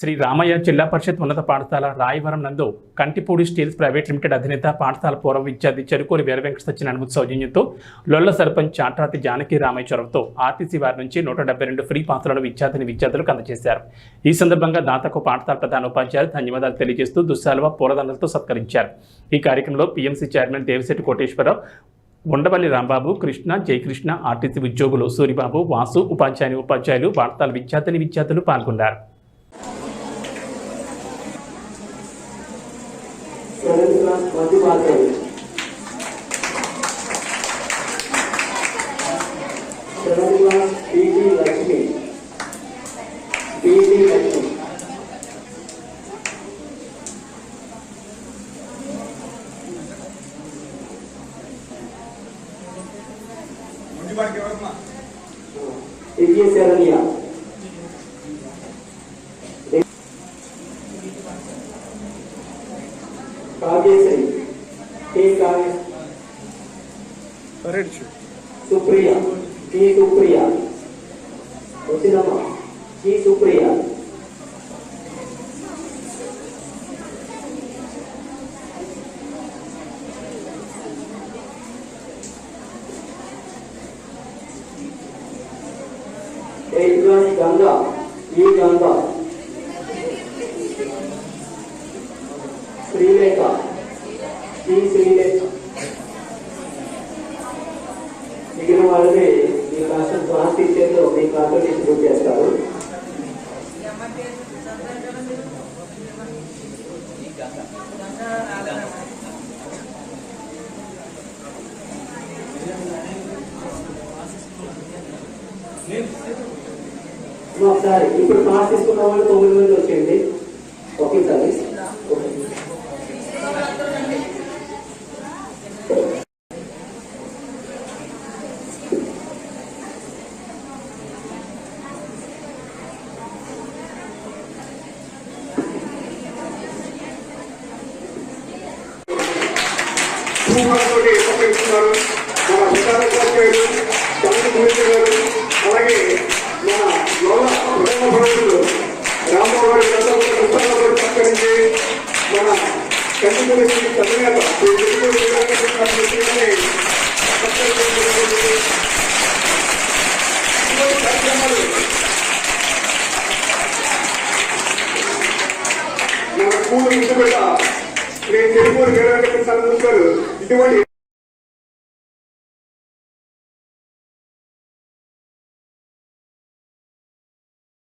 శ్రీ రామయ్య జిల్లా పరిషత్ ఉన్నత పాఠశాల రాయవరం నందు కంటిపూడి స్టీల్స్ ప్రైవేట్ లిమిటెడ్ అధినేత పాఠశాల పూర్వ విద్యార్థి చెరుకూరి వీర వెంకట అనుమతి సౌజన్యంతో లొల్ల సర్పంచ్ చాట్రాతి జానకి రామయ్య చొరవతో ఆర్టీసీ వారి నుంచి నూట డెబ్బై రెండు ఫ్రీ పాత్రలను విద్యార్థిని విద్యార్థులకు అందజేశారు. ఈ సందర్భంగా దాతకు పాఠశాల ప్రధాన ఉపాధ్యాయులు ధన్యవాదాలు తెలియజేస్తూ దుస్సాలువ పూలదండలతో సత్కరించారు. ఈ కార్యక్రమంలో PMC chairman Devisetti Koteswararao Undavalli Rambabu Krishna Jayakrishna RTC ఉద్యోగులు సూరిబాబు వాసు ఉపాధ్యాయుని ఉపాధ్యాయులు పాఠశాల విద్యార్థిని విద్యార్థులు పాల్గొన్నారు. वाली बात है शरणिमा पीवी लक्ष्मी पीवी लक्ष्मी ये शरणिया దివ్య శరణ్య కావ్యశ్రీ కే కావ్య సుప్రియ కి సుప్రియ వచ్చిందమ్మా కి సుప్రియ ఎయిత్ క్లాస్ గంగా ఈ గంగా శ్రీలేఖ శ్రీ శ్రీలేఖ మిగిలిన వాళ్ళని మీ రాష్ట్రం క్లాస్ టీచర్లు మీ క్లాస్ డిస్ట్రిబ్యూట్ చేస్తారు. ఒకసారి ఇప్పుడు క్లాస్ తీసుకున్న వాళ్ళు తొమ్మిది మంది వచ్చేయండి. ఒకేసారి భూభాగంలోకి ఉపయోగిస్తున్నారు మన ప్రధాన ఉపాధ్యాయులు చంద్ర గారు అలాగే మన గారి పుస్తకాలు మన శ్రీ కార్యక్రమాలు మన గారు It went